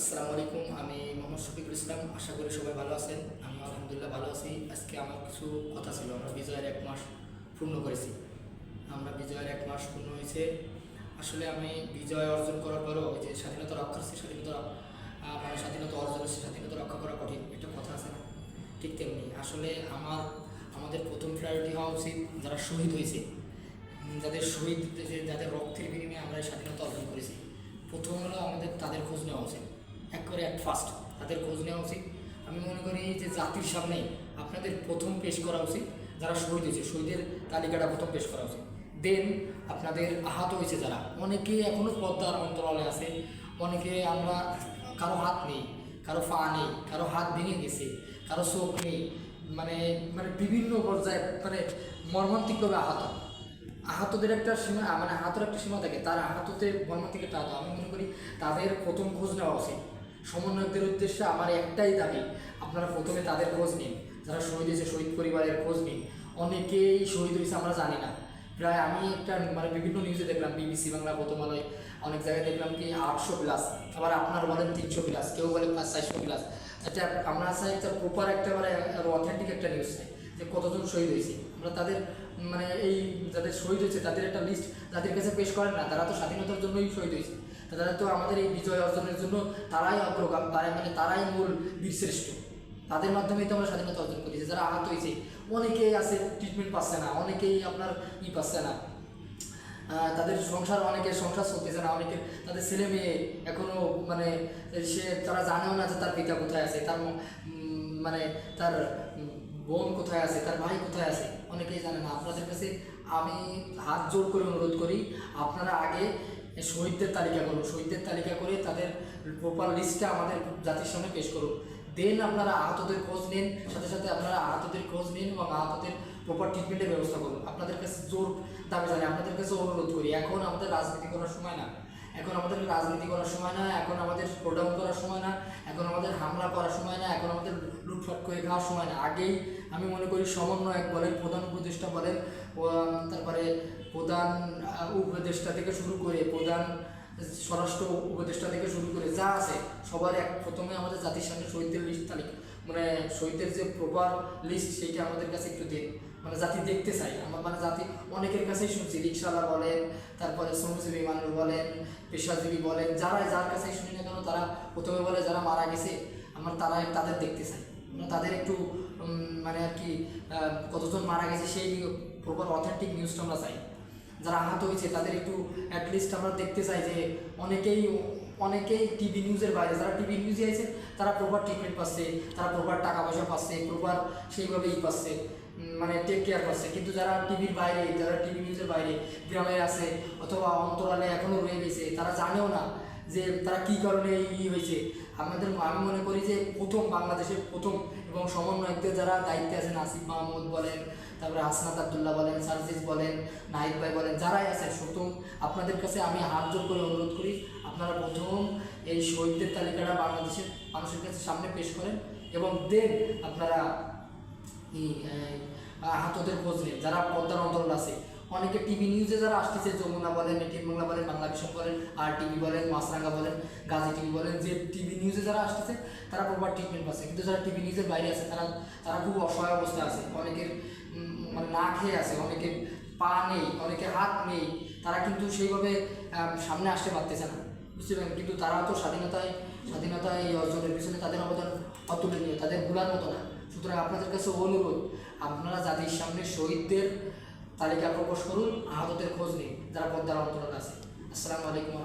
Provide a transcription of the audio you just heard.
আসসালামু আলাইকুম আমি মোহাম্মদ শফিকুল ইসলাম আশা করি সবাই ভালো আছেন। আমি আলহামদুলিল্লাহ ভালো আছি। আজকে আমার কিছু কথা ছিল আমরা বিজয়ের এক মাস পূর্ণ করেছি। আমরা বিজয়ের এক মাস পূর্ণ হয়েছে। আসলে আমি বিজয় অর্জন করার পরও যে স্বাধীনতা রক্ষার্থী স্বাধীনতা আহ, মানে স্বাধীনতা অর্জন হচ্ছে স্বাধীনতা রক্ষা করা কঠিন একটা কথা আছে না? ঠিক তেমনি। আসলে আমার আমাদের প্রথম প্রায়োরিটি হওয়া উচিত যারা শহীদ হয়েছে। যাদের শহীদ যাদের রক্তের বিনিময়ে আমরা স্বাধীনতা অর্জন করেছি। প্রথম হলো আমাদের তাদের খোঁজ নেওয়া উচিত। এক করে এক ফার্স্ট তাদের খোঁজ নেওয়া উচিত। আমি মনে করি যে জাতির সামনে আপনাদের প্রথম পেশ করা উচিত, যারা শহীদ হয়েছে, শহীদের তালিকাটা প্রথম পেশ করা উচিত। দেন আপনাদের আহত হয়েছে যারা, অনেকে এখনও পদ্মার অন্তরালে আছে, অনেকে আমরা কারও হাত নেই, কারও পা নেই, কারও হাত ভেঙে গেছে, কারও চোখ নেই মানে মানে বিভিন্ন পর্যায়ে মানে মর্মান্তিকভাবে আহত। আহতদের একটা সীমা মানে আহতের একটা সীমা থাকে, তার আহততে মর্মান্তিক একটা আহত। আমি মনে করি তাদের প্রথম খোঁজ নেওয়া উচিত। সমন্বয়কদের উদ্দেশ্যে আমার একটাই দাবি, আপনারা প্রথমে তাদের খোঁজ নিন। যারা শহীদ হয়েছে, শহীদ পরিবারের খোঁজ নিন। অনেকেই শহীদ হয়েছে আমরা জানি না। প্রায় আমি একটা মানে বিভিন্ন নিউজে দেখলাম বিবিসি বাংলা প্রথম আলোয় অনেক জায়গায় দেখলাম কি আটশো প্লাস আবার আপনার বলেন তিনশো প্লাস কেউ বলেন চারশো প্লাস এটা আমরা চাই একটা প্রপার একটা মানে অথেন্টিক একটা নিউজ চাই যে কতজন শহীদ হয়েছে। আমরা তাদের মানে এই যাদের শহীদ হয়েছে, তাদের একটা লিস্ট যাদের কাছে পেশ করেন না, তারা তো স্বাধীনতার জন্যই শহীদ হয়েছে। তারা তো আমাদের এই বিজয় অর্জনের জন্য তারাই অগ্রগাম তারাই মানে তারাই মূল বীরশ্রেষ্ঠ। তাদের মাধ্যমেই তো আমরা স্বাধীনতা অর্জন করেছি, যারা আহত হয়েছে, অনেকেই আছে ট্রিটমেন্ট পাচ্ছে না, অনেকেই আপনার ই পাচ্ছে না। তাদের সংসার অনেকের সংসার চলতেছে না, অনেকের তাদের ছেলে মেয়ে এখনও মানে সে তারা জানেও না যে তার পিতা কোথায় আছে, তার মানে তার বোন কোথায় আছে, তার ভাই কোথায় আছে, অনেকেই জানে না। আপনাদের কাছে আমি হাত জোর করে অনুরোধ করি, আপনারা আগে শহীদদের তালিকা করুন। শহীদদের তালিকা করে তাদের প্রপার লিস্টটা আমাদের জাতির সামনে পেশ করুন। দেন আপনারা আহতদের খোঁজ নিন, সাথে সাথে আপনারা আহতদের খোঁজ নিন এবং আহতদের প্রপার ট্রিটমেন্টের ব্যবস্থা করুন। আপনাদের কাছে জোর দাবি জানি আপনাদের কাছে অনুরোধ করি, এখন আমাদের রাজনীতি করার সময় না। এখন আমাদের রাজনীতি করার সময় না, এখন আমাদের প্রোগ্রাম করার সময় না, এখন আমাদের হামলা করার সময় না, এখন আমাদের লুটফাট করে খাওয়ার সময় না। আগেই আমি মনে করি সমন্বয়ক বলেন প্রধান উপদেষ্টা বলেন তারপরে প্রধান উপদেষ্টা থেকে শুরু করে প্রধান স্বরাষ্ট্র উপদেষ্টা থেকে শুরু করে যা আছে, সবার এক প্রথমে আমাদের জাতির সামনে শহীদদের লিস্ট তালিকা। মানে শহীদদের যে প্রপার লিস্ট সেইটা আমাদের কাছে একটু দিন। মানে জাতি দেখতে চাই। আমার মানে জাতি অনেকের কাছেই শুনছি রিক্সাওয়ালা বলেন, তারপরে শ্রমজীবী মানুষ বলেন, পেশাজীবী বলেন, যারা যার কাছেই শুনি না কেন তারা প্রথমে বলে যারা মারা গেছে, আমার তারা তাদের দেখতে চাই। মানে তাদের একটু মানে আর কি কতজন মারা গেছে সেই প্রপার অথেন্টিক নিউজটা আমরা চাই। যারা আহত হয়েছে, তাদের একটু অ্যাটলিস্ট আমরা দেখতে চাই যে অনেকেই অনেকেই টিভি নিউজের বাইরে, যারা টিভি নিউজে আছে, তারা প্রপার ট্রিটমেন্ট পাচ্ছে, তারা প্রপার টাকা পয়সা পাচ্ছে প্রপার সেইভাবেই পাচ্ছে মানে টেক কেয়ার পাচ্ছে কিন্তু যারা টিভির বাইরে, যারা টিভি নিউজের বাইরে গ্রামে আছে অথবা অন্তরালে এখনও রয়ে গেছে, তারা জানেও না যে তারা কী কারণে ই হয়েছে। আমাদের আমি মনে করি যে প্রথম বাংলাদেশের প্রথম এবং সমন্বয়কদের যারা দায়িত্বে আছেন, আসিফ মাহমুদ বলেন, তারপরে আসনাত আবদুল্লাহ বলেন, সার্জিস বলেন, নাহিদ ভাই বলেন, যারাই আছেন প্রথম আপনাদের কাছে আমি হাত জোর করে অনুরোধ করি, আপনারা প্রথম এই শহীদদের তালিকাটা বাংলাদেশের মানুষের কাছে সামনে পেশ করেন এবং দেন আপনারা হাতদের খোঁজ নিন, যারা পদ্মার অন্তরাল আছে। অনেকে টিভি নিউজে যারা আসতেছে, যমুনা বলেন, এটিএম বাংলা বলেন, বাংলা ভিশন বলেন আর টিভি বলেন, মাছরাঙ্গা বলেন, গাজী টিভি বলেন, যে টিভি নিউজে যারা আসতেছে, তারা প্রপার ট্রিটমেন্ট পাচ্ছে। কিন্তু যারা টিভি নিউজের বাইরে আছে, তারা তারা খুব অসহায় অবস্থায় আছে। অনেকের মানে না খেয়ে আছে, অনেকের পা নেই, অনেকের হাত নেই, তারা কিন্তু সেইভাবে সামনে আসতে পারতেছে না। বুঝতে পারেন কিন্তু তারা তো স্বাধীনতায় স্বাধীনতা এই অর্জনের পিছনে তাদের অবদান অতুলনীয়, তাদের ভুলার মতো না। সুতরাং আপনাদের কাছে অনুরোধ, আপনারা জাতির সামনে শহীদদের তালিকা প্রকাশ করুন আহতদের খোঁজ নিন যারা পদ্মার অন্তরণ আছে। আসসালামু আলাইকুম